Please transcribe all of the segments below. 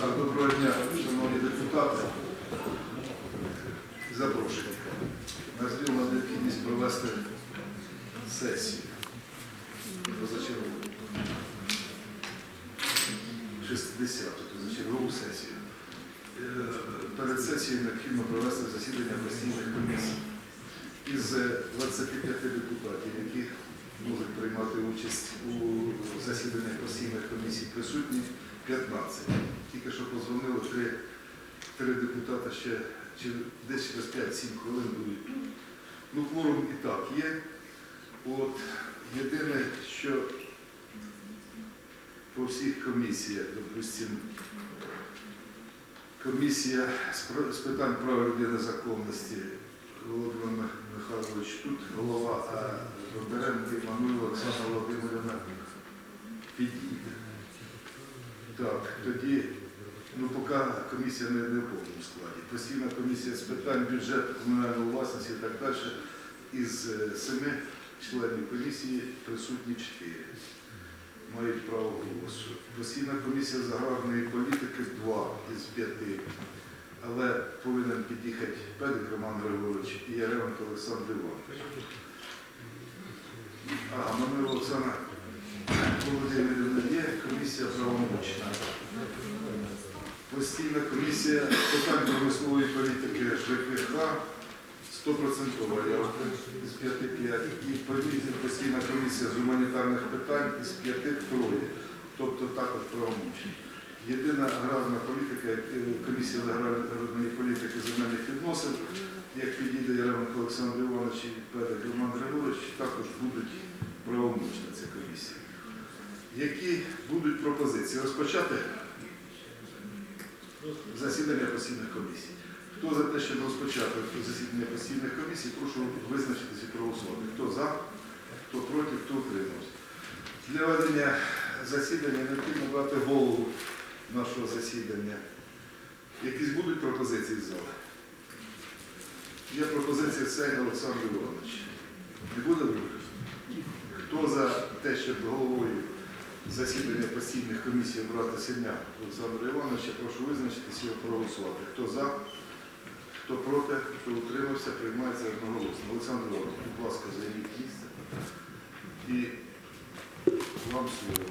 Доброго дня, шановні депутати. Запрошені. Назріла необхідність провести сесію. Позачергову. 60-ту позачергову сесію. Е, Перед сесією необхідно провести засідання постійних комісій. Із 25 депутатів, які можуть приймати участь у засіданнях постійних комісій, присутні 15. Тільки що позвонили три, три депутати ще десь через 5-7 хвилин будуть. Ну, кворум і так є. От єдине, що по всіх комісіях, допустимо, комісія з питань прав людини законності Володимир Михайлович тут голова, а Бондаренко Іммануїл Оксана Володимирівна підійде. Так, тоді, ну поки комісія не, не в повному складі. Постійна комісія з питань бюджету, комунальної власності і так далі. Із е, семи членів комісії присутні чотири. Мають право голосу. Постійна комісія з аграрної політики два із п'яти. Але повинен під'їхати Педик Роман Григорович і Яременко Олександр Іванович. А, Мануїл Олександр Володимирівна є, комісія правомочна. Постійна комісія питань промислової політики ЖКХ 100% я з 5-5. І політика постійна комісія з гуманітарних питань із 5 троє. Тобто також правомочна. Єдина аграрна політика, е, комісія аграрної політики земельних відносин, як підійде Яременко Олександр Іванович і Петр Роман Григорович, також будуть правомочна ця комісія. Які будуть пропозиції? Розпочати засідання постійних комісій. Хто за те, щоб розпочати засідання постійних комісій, прошу визначитися і проголосувати. Хто за, хто проти, хто утримався. Для ведення засідання необхідно брати голову нашого засідання. Якісь будуть пропозиції з зали? Є пропозиція Сейна Олександр Іванович. Не буде других? Хто за те, щоб головою засідання постійних комісій брата Синя Олександра Івановича, прошу визначитися і проголосувати. Хто за, хто проти, хто утримався, приймається одноголосно. Олександр Іванович, будь ласка, займіть місце. І вам слово.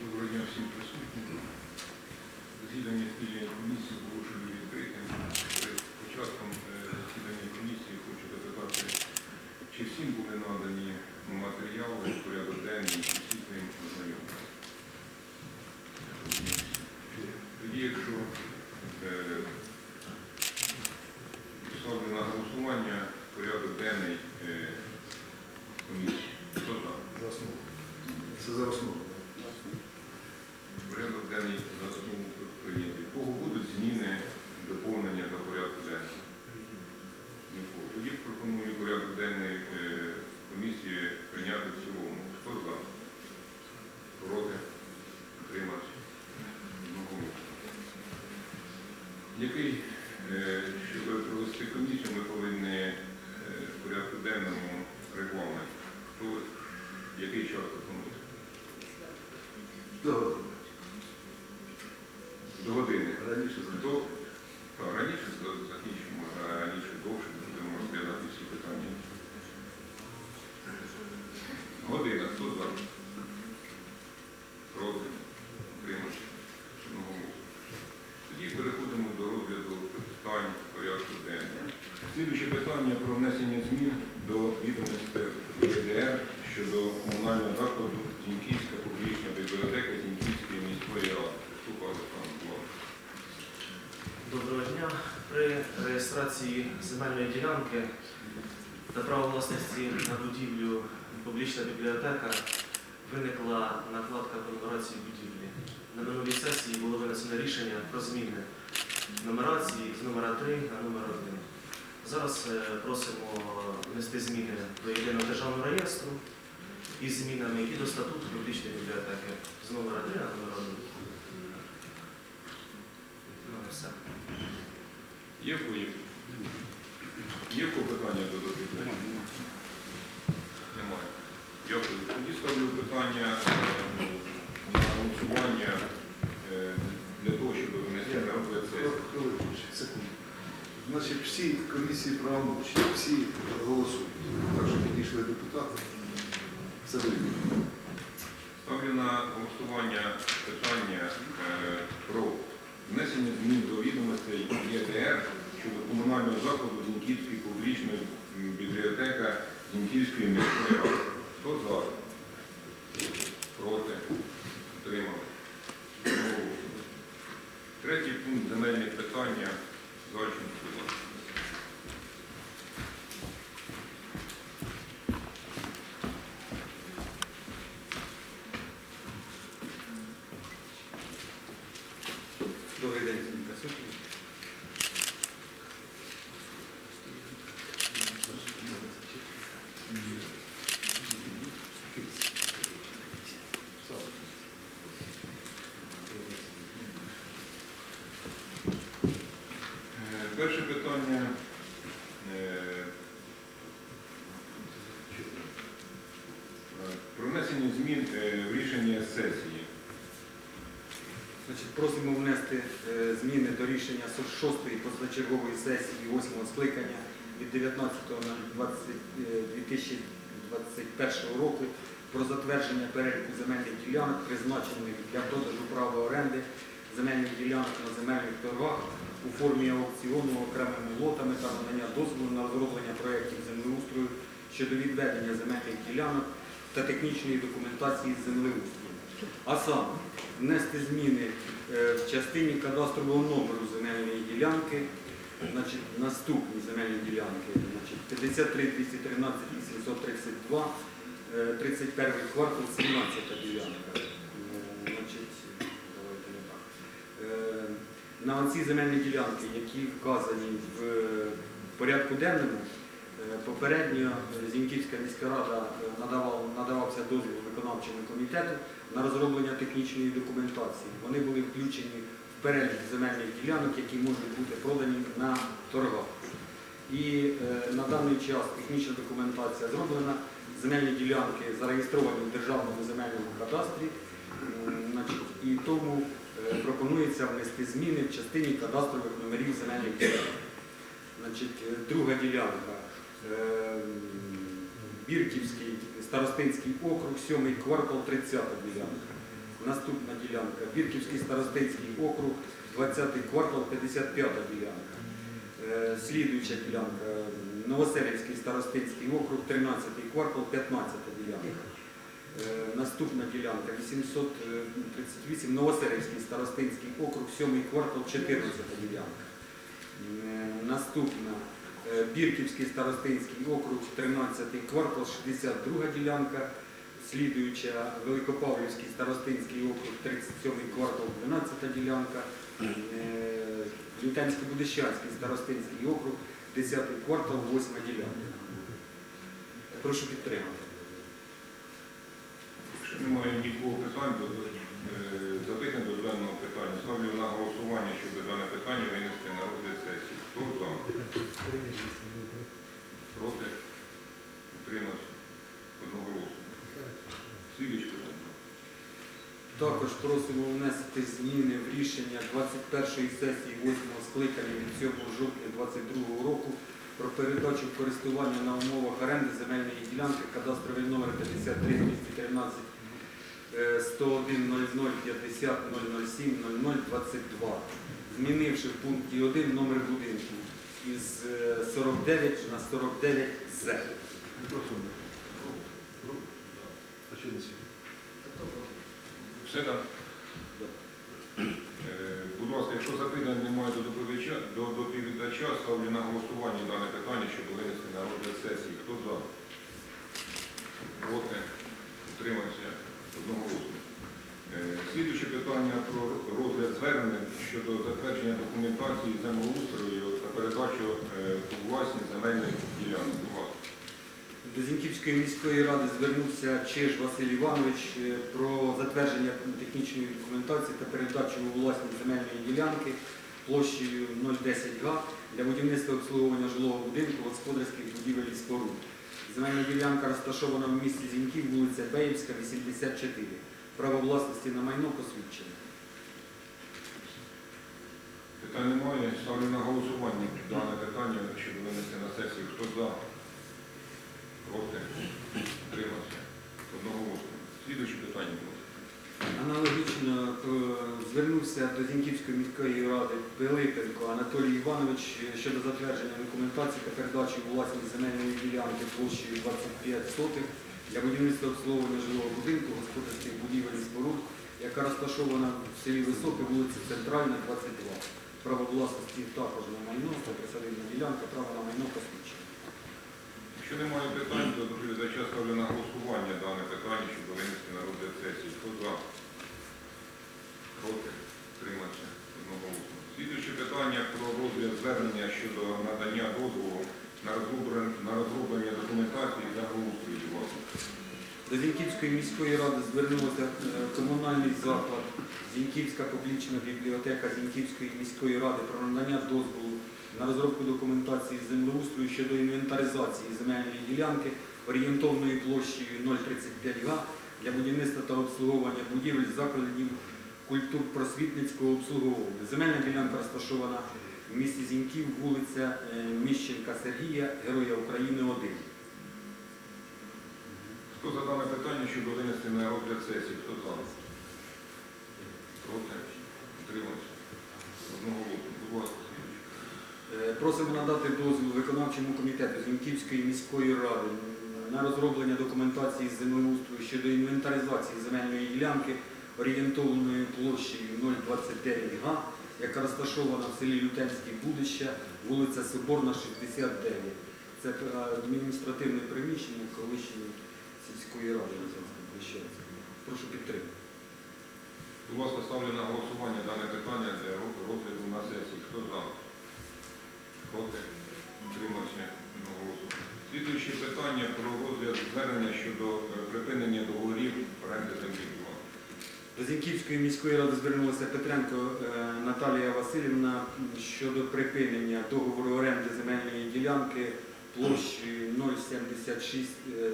Доброго дня всім присутнім. Засідання спільної комісії оголошую відкритим. Перед початком е, засідання комісії хочу запитати, чи всім були надані матеріали, порядок денний, чи всі з ним ознайомилися? Тоді, якщо е, ставлю на голосування порядок денний е, комісії, хто за? За основу. Це за основу. Порядок денний за основу прийнятий. У Кого будуть зміни, доповнення до порядку денного? Нікого. Тоді пропоную порядок денний е, комісії прийняти в цілому. Хто за? Проти? Утримався? Одноголосно. Який, е, щоб провести комісію, ми повинні е, в порядку денному регламент. Хто, який час пропонує? Добре. До години. Раніше Хто так, раніше закінчимо, а раніше довше будемо розглядати всі питання. Година, хто за? Проти? Утримався? Одноголосно. Тоді переходимо до розгляду питань порядку денного. Слідуюче питання про внесення змін до відомості ЄДР щодо комунального закладу Зіньківська публічна бібліотека Зіньківської міської ради. Доброго дня. При реєстрації земельної ділянки та право власності на будівлю публічна бібліотека виникла накладка по будівлі. На минулій сесії було винесено рішення про зміни нумерації з номера 3 на номер 1. Зараз е, просимо внести зміни до єдиного державного реєстру із змінами і до статуту публічної бібліотеки з номера 3 на номер 1. все. Є свої? Є питання до доповідача? Немає. Дякую. Тоді ставлю питання е, на голосування е, для того, щоб винести на розгляд сесії. Секунду. Значить, всі комісії правомочні, всі голосують. Так що підійшли депутати. Вирішено. Ставлю на голосування питання е, про внесення змін до відомостей ЄТР щодо комунального закладу Зінківської публічної бібліотека Зінківської міської ради. Хто за? Проти? Утримали? Одноголосно. Третій пункт земельних питання. Зальченко, будь ласка. Добрий день, всім присутнім. Е, Перше питання. е, Про внесення змін е, в рішення сесії. Значить, просимо внести е, зміни до рішення 6-ї позачергової сесії 8-го скликання від 19 на 20, е, 2021 року про затвердження переліку земельних ділянок, призначених для продажу права оренди земельних ділянок на земельних торгах у формі аукціону окремими лотами та надання дозволу на розроблення проєктів землеустрою щодо відведення земельних ділянок та технічної документації землеустрою. А саме внести зміни е, в частині кадастрового номеру земельної ділянки, значить, наступні земельні ділянки, значить, 53 213 832, е, 31 квартал, 17 ділянка. Е, На ці земельні ділянки, які вказані в е, порядку денному, е, попередньо Зіньківська міська рада е, надавала, надавався дозвіл виконавчому комітету на розроблення технічної документації. Вони були включені в перелік земельних ділянок, які можуть бути продані на торгах. І е, на даний час технічна документація зроблена, земельні ділянки зареєстровані в Державному земельному кадастрі, значить, і тому е, пропонується внести зміни в частині кадастрових номерів земельних ділянок. Значить, е, друга ділянка. Бірківський старостинський округ, 7 квартал, 30 ділянка. Наступна ділянка. Бірківський старостинський округ, 20 квартал, 55 ділянка. Е, Слідуюча ділянка. Новоселівський старостинський округ, 13 квартал, 15 ділянка. Е, Наступна ділянка 838, Новоселівський старостинський округ, 7 квартал, 14 ділянка. Е, Наступна Бірківський старостинський округ, 13 квартал, 62 ділянка. Слідуюча Великопавлівський старостинський округ, 37 квартал, 12 ділянка. Е, Лютянсько-Будищанський старостинський округ, 10 квартал, 8 ділянка. Прошу підтримати. Якщо немає нікого питань, е, запитань до даного питання. Також просимо внести зміни в рішення 21-ї сесії 8-го скликання від 7 жовтня 2022 року про передачу користування на умовах оренди земельної ділянки кадастровий номер 53 213 е, 101 00 50 007 00 22, змінивши в пункті 1 номер будинку із е, 49 на 49 З. Мікрофон. А що не сьогодні? Все так? Е, Будь ласка, якщо запитань немає до доповідача, до доповідача, ставлю на голосування дане питання, щоб винести на розгляд сесії. Хто за? Проти? Утримався? Одноголосно. Е, Слідуюче питання про розгляд звернень щодо затвердження документації землеустрою та передачу е, у власність земельних ділянок. До Зіньківської міської ради звернувся Чиж Василь Іванович е, про затвердження технічної документації та передачу у власність земельної ділянки площею 010 га для будівництва обслуговування жилого будинку, господарських будівель і споруд. Земельна ділянка розташована в місті Зіньків, вулиця Беївська, 84. Право власності на майно посвідчене. Питань немає. Ставлю на голосування дане питання, щоб винести на сесію. Хто за? Проти? Утримався? Одноголосно. Аналогічно е, звернувся до Зіньківської міської ради Пилипенко Анатолій Іванович щодо затвердження документації та передачі у земельної ділянки площею 25 сотих для будівництва обслуговування жилого будинку, господарських будівель і споруд, яка розташована в селі Високе, вулиця Центральна, 22. Право власності також на майно, та присадибна ділянка, право на майно посвідчення. Якщо немає питань, то доповідача ставлю на голосування дане питання, щоб винести на розгляд сесії. Хто за? Проти? Утримався? Одноголосно. Слідуюче питання про розгляд звернення щодо надання дозволу на розроблення, документації для. Будь ласка. До Зіньківської міської ради звернулося е, комунальний заклад Зіньківська публічна бібліотека Зіньківської міської ради про надання дозволу на розробку документації землеустрою щодо інвентаризації земельної ділянки орієнтовною площею 035 га для будівництва та обслуговування будівель закладів культур просвітницького обслуговування. Земельна ділянка розташована в місті Зіньків, вулиця е, Міщенка Сергія, Героя України 1. Хто за питання, щоб винести на розгляд сесії? Хто за? Проти? Утримався? Одноголосно. Будь ласка, Просимо надати дозвіл виконавчому комітету Зіньківської міської ради на розроблення документації з землеустрою щодо інвентаризації земельної ділянки орієнтовною площею 029 га, яка розташована в селі Лютенське Будище, вулиця Соборна, 69. Це е, адміністративне приміщення колишньої сільської ради. Прошу підтримати. Будь ласка, ставлю на голосування дане питання для розгляду на сесії. Хто за? Звернення щодо е, припинення договорів оренди землі. До Зіньківської міської ради звернулася Петренко е, Наталія Васильівна щодо припинення договору оренди земельної ділянки площею 076 е,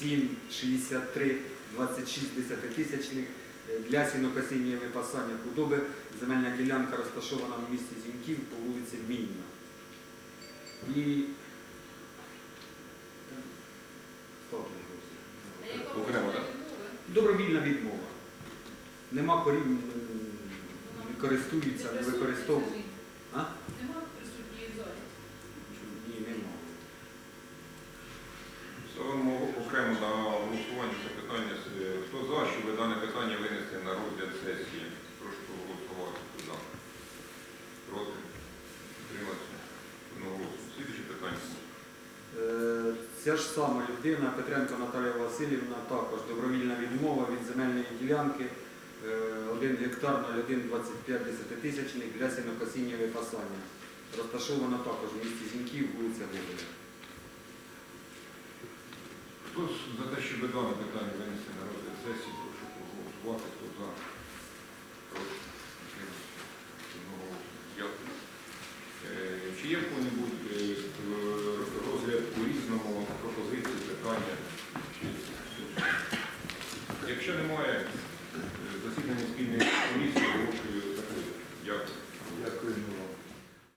763 26 десятитисячних для сінокосіння випасання худоби. Земельна ділянка розташована в місті Зіньків по вулиці Мінна. І Ставте голосування. Окремо, так? Добровільна відмова. Нема корів, м, не користуються, не використовують. А? Нема присутньої залі. Ні, нема. Ставимо окремо на голосування це питання. Е, Хто за, щоб дане питання винести на розгляд сесії? Прошу проголосувати. Хто за? Проти? Утримався? Одноголосно. Слідуюче питання. Е, Ця ж сама людина, Петренко Наталія Васильівна, також добровільна відмова від земельної ділянки 1 гектар 0,125 десятитисячних для сінокосіння випасання. Розташована також в місті Зіньків, вулиця Гоголя. Хто за те, щоб дане питання винести на розгляд сесії, прошу проголосувати. Хто за? Проти? Е, Чи є